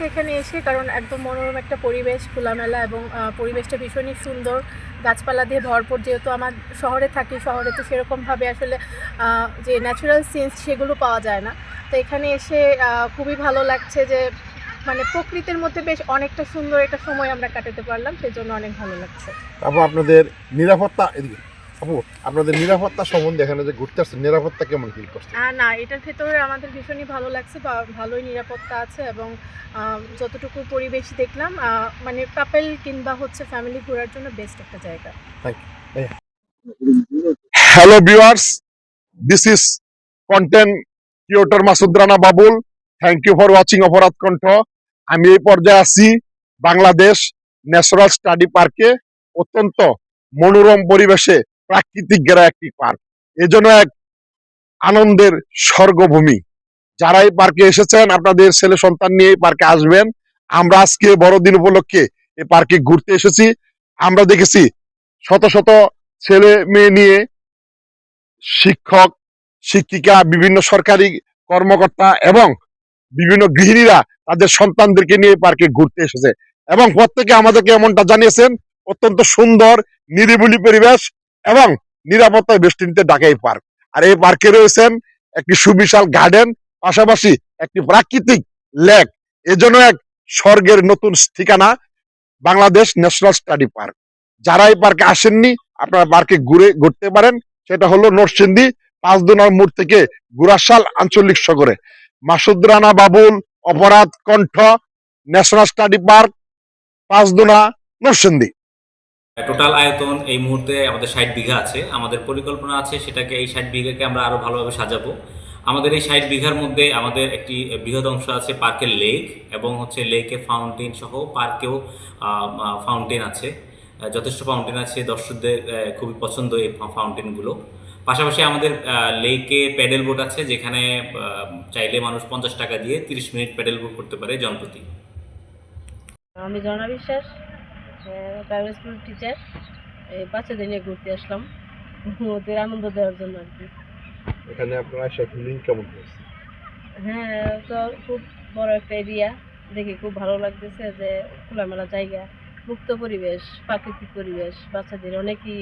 লাগছে এখানে এসে, কারণ একদম মনোরম একটা পরিবেশ, খোলামেলা এবং পরিবেশটা ভীষণই সুন্দর। গাছপালা দিয়ে ভরপুর, যেহেতু আমার শহরে থাকি, শহরে তো সেরকমভাবে আসলে যে ন্যাচারাল সিনস সেগুলো পাওয়া যায় না। তো এখানে এসে খুবই ভালো লাগছে যে মানে প্রকৃতির মধ্যে বেশ অনেকটা সুন্দর একটা সময় আমরা কাটাতে পারলাম সেই জন্য অনেক ভালো লাগছে। আপু আপনাদের নিরাপত্তা এদিকে। আপু আপনাদের নিরাপত্তা সম্বন্ধে এখানে যে ঘুরতে আসছেন নিরাপত্তা কেমন ফিল করছেন? না এটার ভেতরে আমাদের ভীষণই ভালো লাগছে বা ভালোই নিরাপত্তা আছে এবং যতটুকু পরিবেশ দেখলাম মানে কাপেল কিংবা হচ্ছে ফ্যামিলি ঘোরার জন্য বেস্ট একটা জায়গা। Hello viewers this is content creator Masud Rana Babul thank you for watching Oporadh Kontho আমি এই পর্যায়ে আছি বাংলাদেশ ন্যাশনাল স্টাডি পার্কে অত্যন্ত মনোরম পরিবেশে প্রাকৃতিক ঘেরা একটি পার্ক এজন্য এক আনন্দের স্বর্গভূমি। যারা এই পার্কে এসেছেন, আপনাদের ছেলে সন্তান নিয়ে এই পার্কে আসবেন। আমরা আজকে বড়দিন উপলক্ষে এই পার্কে ঘুরতে এসেছি। আমরা দেখেছি শত শত ছেলে মেয়ে নিয়ে শিক্ষক, শিক্ষিকা, বিভিন্ন সরকারি কর্মকর্তা এবং বিভিন্ন গৃহিণীরা তাদের সন্তানদেরকে নিয়ে পার্কে ঘুরতে এসেছে। এবং প্রত্যেকে আমাদেরকে এমনটা জানিয়েছেন, অত্যন্ত সুন্দর, নিরিবিলি পরিবেশ। এবং নিরাপত্তায় বেষ্টিত ঢাকা এই পার্ক। আর এই পার্কে রয়েছেন একটি সুবিশাল গার্ডেন, পাশাপাশি একটি প্রাকৃতিক লেক। এজন্য এক স্বর্গের নতুন ঠিকানা বাংলাদেশ ন্যাশনাল স্টাডি পার্ক। যারা এই পার্কে আসেননি, আপনারা পার্কে ঘুরে ঘুরতে পারেন। সেটা হলো নরসিংদী, পাঁচদুনার মোড় থেকে গুরাশাল আঞ্চলিক শহরে Masud Rana Babul, Oporadh Kontho, national study park, Panchdona, Narsingdi. Total আয়তন এই মুহূর্তে আমাদের ষাট বিঘা আছে। আমাদের পরিকল্পনা আছে সেটাকে এই ষাট বিঘাকে আমরা আরও ভালোভাবে সাজাবো। আমাদের এই ষাট বিঘার মধ্যে আমাদের একটি বৃহৎ অংশ আছে পার্কের লেক এবং হচ্ছে লেকে ফাউন্টেন সহ পার্কেও ফাউন্টেন আছে। যথেষ্ট ফাউন্টেন আছে, দর্শকদের খুবই পছন্দ এই ফাউন্টেনগুলো। পাশাপাশি আমাদের লেকে প্যাডেল বোট আছে যেখানে চাইলে মানুষ পঞ্চাশ টাকা দিয়ে তিরিশ মিনিট প্যাডেল বোট করতে পারে জনপ্রতি। আমি জনা বিশ্বাস। প্রাইভেট স্কুল টিচার এই বাচ্চাদের নিয়ে ঘুরতে আসলাম। ওদের আনন্দ দেওয়ার জন্য আর কি। এখানে আপনারা এসে ফিলিং কেমন হয়েছে? হ্যাঁ তো খুব বড় একটা এরিয়া দেখে খুব ভালো লাগতেছে যে খোলামেলা জায়গা মুক্ত পরিবেশ প্রাকৃতিক পরিবেশ বাচ্চাদের অনেকই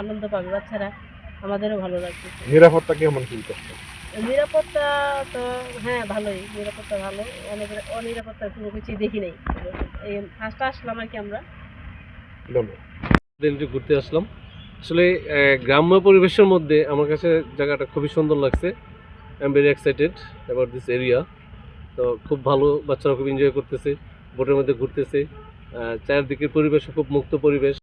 আনন্দ পাবে বাচ্চারা। আমাদেরও ভালো লাগতেছে। নিরাপত্তা কেমন ফিল করছেন নিরাপত্তা তো হ্যাঁ ভালোই। নিরাপত্তা ভালো। অনেক অনিরাপত্তার কোনো কিছুই দেখি নাই। ফার্স্ট আসলাম আর কি আমরা। দিনটি ঘুরতে আসলাম। আসলে গ্রাম্য পরিবেশের মধ্যে আমার কাছে জায়গাটা খুবই সুন্দর লাগছে। I am very excited about this area তো খুব ভালো, বাচ্চারা খুব এনজয় করতেছে, বোটের মধ্যে ঘুরতেছে। চারদিকের পরিবেশ খুব মুক্ত পরিবেশ।